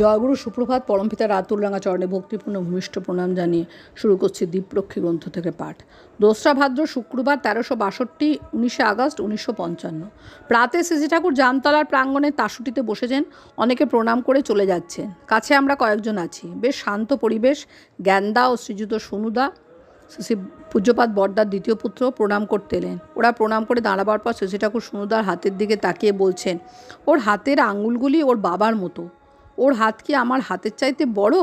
জয়গুরু সুপ্রভাত, পরমপিতা রাতুলরাঙা চরণে ভক্তিপূর্ণ ভূমিষ্ঠ প্রণাম জানিয়ে শুরু করছি দীপরক্ষী গ্রন্থ থেকে পাঠ। দোসরা ভাদ্র শুক্রবার তেরোশো বাষট্টি, উনিশে আগস্ট, উনিশশো পঞ্চান্ন। প্রাতে শ্রী ঠাকুর জামতলার প্রাঙ্গণে তাসুটিতে বসেছেন, অনেকে প্রণাম করে চলে যাচ্ছেন। কাছে আমরা কয়েকজন আছি। বেশ শান্ত পরিবেশ, জ্ঞানদা ও শ্রীযুত সোনুদা, শ্রী পূজ্যপাত বর্দার দ্বিতীয় পুত্র প্রণাম করতে এলেন। ওরা প্রণাম করে দাঁড়াবার পর শশী ঠাকুর সুনুদার হাতের দিকে তাকিয়ে বলছেন, ওর হাতের আঙুলগুলি ওর বাবার মতো। ওর হাত কি আমার হাতের চাইতে বড়?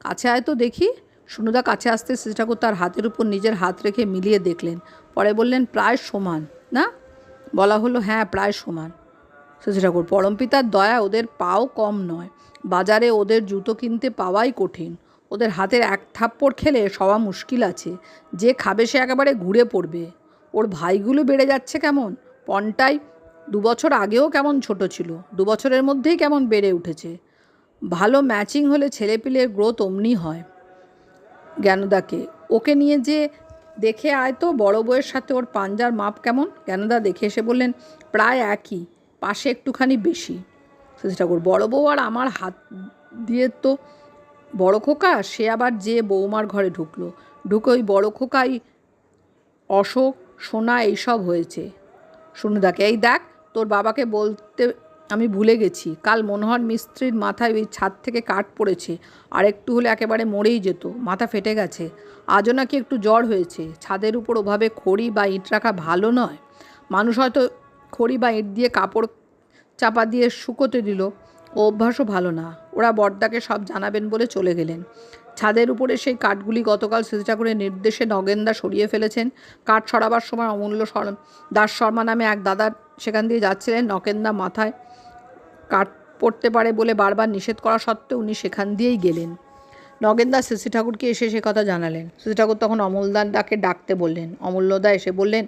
কাছে আয় তো দেখি। সুনুদা কাছে আসতে শশী ঠাকুর তার হাতের উপর নিজের হাত রেখে মিলিয়ে দেখলেন। পরে বললেন, প্রায় সমান। না? বলা হলো হ্যাঁ প্রায় সমান। শশী ঠাকুর পরমপিতার দয়া ওদের পাও কম নয়। বাজারে ওদের জুতো কিনতে পাওয়াই কঠিন। ওদের হাতের এক থাপ্পড় খেলে সবা মুশকিল আছে। যে খাবে সে একেবারে ঘুরে পড়বে। ওর ভাইগুলো বেড়ে যাচ্ছে কেমন? পনটাই দু বছর আগেও কেমন ছোট ছিল। দু বছরের মধ্যেই কেমন বেড়ে উঠেছে। ভালো ম্যাচিং হলে ছেলেপিলের গ্রোথ অমনি হয়। জ্ঞানদাকে, ওকে নিয়ে যে দেখে আয় তো, বড় বউয়ের সাথে ওর পাঞ্জার মাপ কেমন? জ্ঞানদা দেখে এসে বললেন, প্রায় একই, পাশে একটুখানি বেশি। শশী ঠাকুর, বড় বউ আর আমার হাত দিয়ে তো বড় খোকা? সে আবার যে বৌমার ঘরে ঢুকলো। ঢুকে ওই বড় খোকাই, অশোক, সোনা, এইসব হয়েছে। সুনুদাকে এই দেখ, তোর বাবাকে বলতে আমি ভুলে গেছি। কাল মনোহর মিস্ত্রির মাথায় ওই ছাদ থেকে কাঠ পড়েছে। আর একটু হলে একেবারে মরেই যেত। মাথা ফেটে গেছে। আজও নাকি একটু জ্বর হয়েছে। ছাদের উপর ওভাবে খড়ি বা ইট রাখা ভালো নয়। মানুষ হয়তো খড়ি বা ইট দিয়ে কাপড় চাপা দিয়ে শুকোতে দিল। ও অভ্যাসও ভালো না। ওরা বর্দাকে সব জানাবেন বলে চলে গেলেন। ছাদের উপরে সেই কাঠগুলি গতকাল স্মৃতি ঠাকুরের নির্দেশে নগেনদা সরিয়ে ফেলেছেন। কাঠ সরাবার সময় অমূল্য দাস শর্মা নামে এক দাদা সেখান দিয়ে যাচ্ছিলেন। নগেনদা মাথায় কাঠ পড়তে পারে বলে বারবার নিষেধ করা সত্ত্বেও উনি সেখান দিয়েই গেলেন। নগেনদা শ্রী ঠাকুরকে এসে সে কথা জানালেন। শ্রী ঠাকুর তখন অমলদারদাকে ডাকতে বললেন। অমূল্যদা এসে বললেন,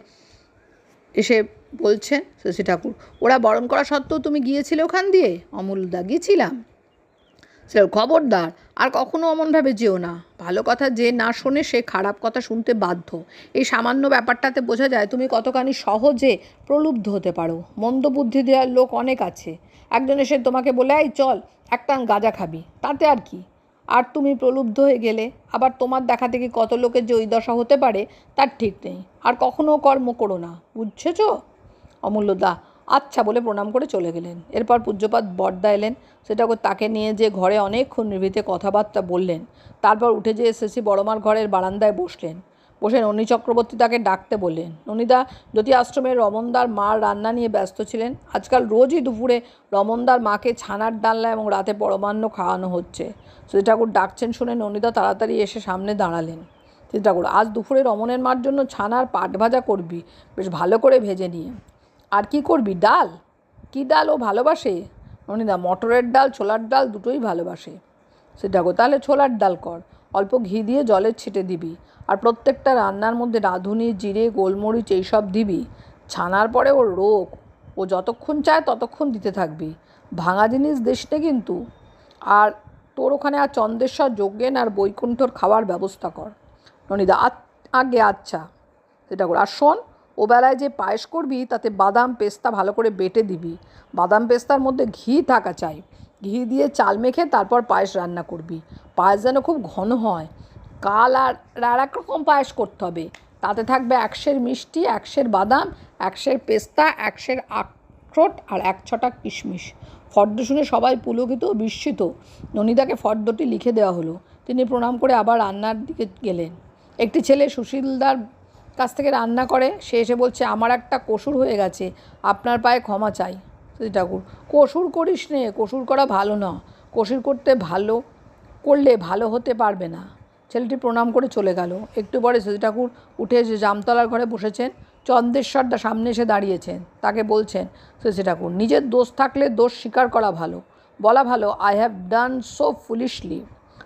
এসে বলছেন শশী ঠাকুর, ওরা বরণ করা সত্ত্বেও তুমি গিয়েছিলে ওখান দিয়ে? অমূল্যদা গিয়েছিলাম। সে খবরদার, আর কখনো অমনভাবে যেও না। ভালো কথা যে না শোনে সে খারাপ কথা শুনতে বাধ্য। এই সামান্য ব্যাপারটাতে বোঝা যায় তুমি কতখানি সহজে প্রলুব্ধ হতে পারো। মন্দ বুদ্ধি দেওয়ার লোক অনেক আছে। একজন এসে তোমাকে বলে, এই চল একটা গাঁজা খাবি। তাতে আর কি? আর তুমি প্রলুব্ধ হয়ে গেলে, আবার তোমার দেখা থেকে কত লোকের যে ওই দশা হতে পারে, তার ঠিক নেই। আর কখনো কর্ম করো না বুঝছেছ অমূল্যদা আচ্ছা বলে প্রণাম করে চলে গেলেন। এরপর পূজ্যপাত বর্দা এলেন। সেটা তাকে নিয়ে যে ঘরে অনেকক্ষণ নির্ভীতে কথাবার্তা বললেন। তারপর উঠে যেয়ে এসেছি বড়মার ঘরের বারান্দায় বসলেন। বসে ননী চক্রবর্তী তাকে ডাকতে বললেন। ননীদা জ্যোতি আশ্রমের রমনদার মার রান্না নিয়ে ব্যস্ত ছিলেন, আজকাল রোজই দুপুরে রমনদার মাকে ছানার ডালনা এবং রাতে পরমান্ন খাওয়ানো হচ্ছে। শ্রী ঠাকুর ডাকছেন শুনে ননীদা তাড়াতাড়ি এসে সামনে দাঁড়ালেন। শ্রী ঠাকুর আজ দুপুরে রমনের মার জন্য ছানার পাট ভাজা করবি, বেশ ভালো করে ভেজে নিয়ে। আর কি করবি, ডাল? কি ডাল ও ভালোবাসে? ননিদা মটরের ডাল, ছোলার ডাল দুটোই ভালোবাসে। সেটা ঠাকুর তাহলে ছোলার ডাল কর। অল্প ঘি দিয়ে জলের ছিটে দিবি। আর প্রত্যেকটা রান্নার মধ্যে রাঁধুনি, জিরে, গোলমরিচ এইসব দিবি। ছানার পরে ওর রোগ। ও যতক্ষণ চায় ততক্ষণ দিতে থাকবি। ভাঙা জিনিস নে কিন্তু। আর তোর ওখানে আর চন্দ্রেশ্বর যজ্ঞেন আর বৈকুণ্ঠর খাওয়ার ব্যবস্থা কর। ননিদা আগে আচ্ছা। সেটা কর। আর শোন ও বেলায় যে পায়েস করবি তাতে বাদাম, পেস্তা ভালো করে বেটে দিবি। বাদাম, পেস্তার মধ্যে ঘি থাকা চাই। ঘি দিয়ে চাল মেখে তারপর পায়েস রান্না করবি। পায়েস যেন খুব ঘন হয়। কাল আর আর এক রকম পায়েস করতে হবে। তাতে থাকবে একশের মিষ্টি, একশের বাদাম, একশের পেস্তা, একশের আখরোট আর এক ছটা কিশমিশ। ফর্দ শুনে সবাই পুলকিত বিস্মিত। ননিদাকে ফর্দটি লিখে দেওয়া হলো। তিনি প্রণাম করে আবার রান্নার দিকে গেলেন। একটি ছেলে সুশীলদার কাছ থেকে রান্না করে। সে এসে বলছে, আমার একটা কসুর হয়ে গেছে। আপনার পায়ে ক্ষমা চাই। শ্রী ঠাকুর। কসুর করিস নে, কসুর করা ভালো না। কসুর করতে ভালো, করলে ভালো হতে পারবে না। ছেলেটি প্রণাম করে চলে গেল। একটু পরে শ্রী ঠাকুর উঠে এসে জামতলার ঘরে বসেছেন। চন্দ্রেশ্বরদা সামনে এসে দাঁড়িয়েছেন। তাকে বলছেন শ্রী ঠাকুর, নিজের দোষ থাকলে দোষ স্বীকার করা ভালো। বলা ভালো I have done so foolishly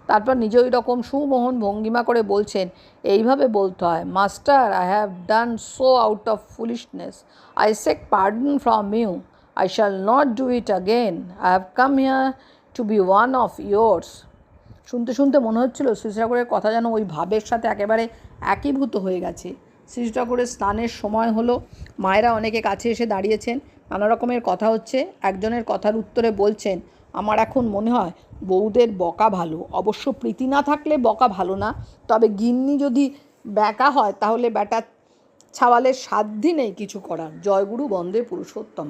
তারপর নিজে ওই রকম সুমোহন ভঙ্গিমা করে বলছেন, এইভাবে বলতে হয় master I have done so out of foolishness I seek pardon from you I shall not do it again I have come here to be one of yours শুনতে শুনতে মনে হচ্ছিল শ্রী ঠাকুরের কথা যেন ওই ভাবের সাথে একেবারে একীভূত হয়ে গেছে। শ্রী ঠাকুরের স্নানের সময় হলো, মায়েরা অনেকে কাছে এসে দাঁড়িয়েছেন। নানা রকমের কথা হচ্ছে, একজনের কথার উত্তরে বলছেন, আমার এখন মনে হয় বউদের বকা ভালো। অবশ্য প্রীতি না থাকলে বকা ভালো না। তবে গিন্নি যদি ব্যাকা হয়, তাহলে ব্যাটা ছাওয়ালের সাধ্যই নেই কিছু করার। জয়গুরু বন্দে পুরুষোত্তম